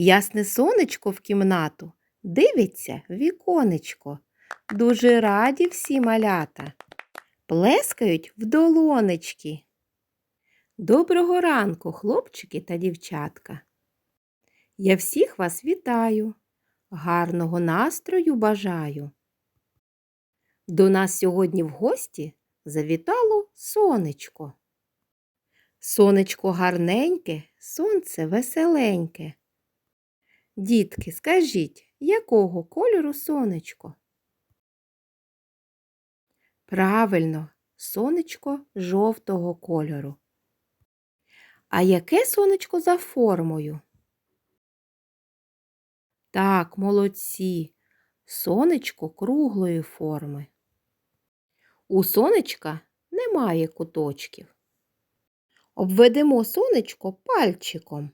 Ясне сонечко в кімнату дивиться віконечко. Дуже раді всі малята. Плескають в долонечки. Доброго ранку, хлопчики та дівчатка. Я всіх вас вітаю, гарного настрою бажаю. До нас сьогодні в гості завітало сонечко. Сонечко гарненьке, сонце веселеньке. Дітки, скажіть, якого кольору сонечко? Правильно, сонечко жовтого кольору. А яке сонечко за формою? Так, молодці, сонечко круглої форми. У сонечка немає куточків. Обведемо сонечко пальчиком.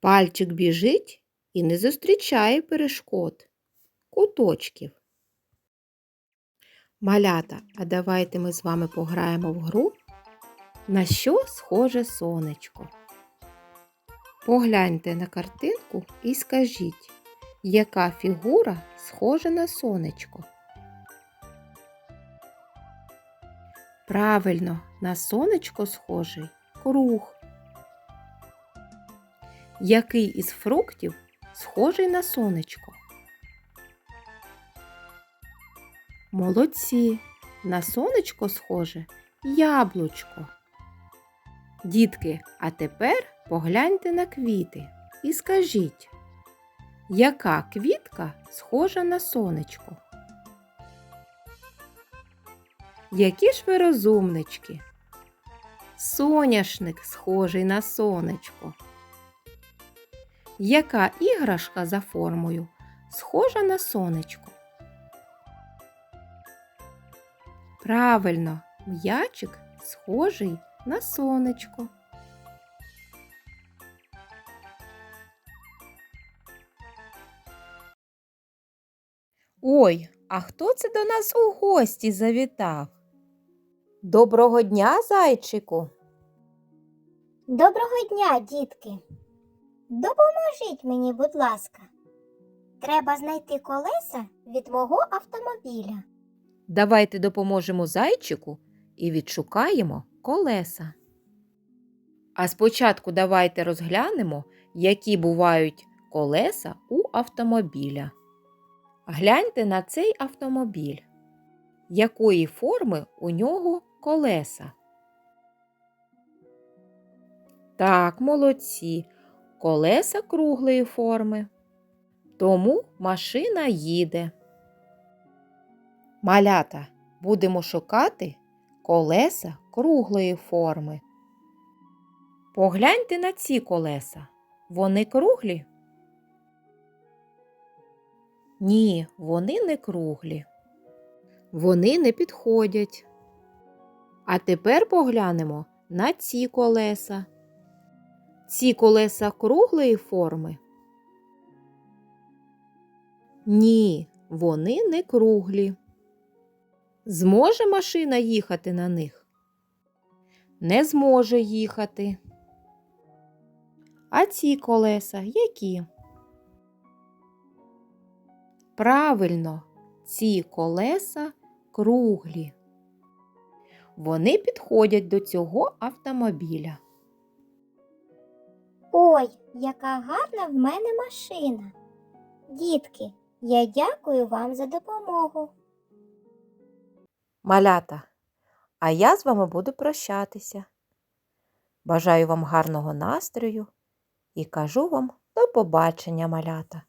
Пальчик біжить і не зустрічає перешкод, куточків. Малята, а давайте ми з вами пограємо в гру, на що схоже сонечко. Погляньте на картинку і скажіть, яка фігура схожа на сонечко. Правильно, на сонечко схожий круг. Який із фруктів схожий на сонечко? Молодці, на сонечко схоже яблучко. Дітки, а тепер погляньте на квіти і скажіть, яка квітка схожа на сонечко? Які ж ви розумнички? Соняшник схожий на сонечко. Яка іграшка за формою схожа на сонечко? Правильно, м'ячик схожий на сонечко. Ой, а хто це до нас у гості завітав? Доброго дня, зайчику. Доброго дня, дітки. Допоможіть мені, будь ласка. Треба знайти колеса від мого автомобіля. Давайте допоможемо зайчику і відшукаємо колеса. А спочатку давайте розглянемо, які бувають колеса у автомобіля. Гляньте на цей автомобіль. Якої форми у нього колеса? Так, молодці. Колеса круглої форми. Тому машина їде. Малята, будемо шукати колеса круглої форми. Погляньте на ці колеса. Вони круглі? Ні, вони не круглі. Вони не підходять. А тепер поглянемо на ці колеса. Ці колеса круглої форми? Ні, вони не круглі. Зможе машина їхати на них? Не зможе їхати. А ці колеса які? Правильно, ці колеса круглі. Вони підходять до цього автомобіля. Ой, яка гарна в мене машина. Дітки, я дякую вам за допомогу. Малята, а я з вами буду прощатися. Бажаю вам гарного настрою і кажу вам до побачення, малята.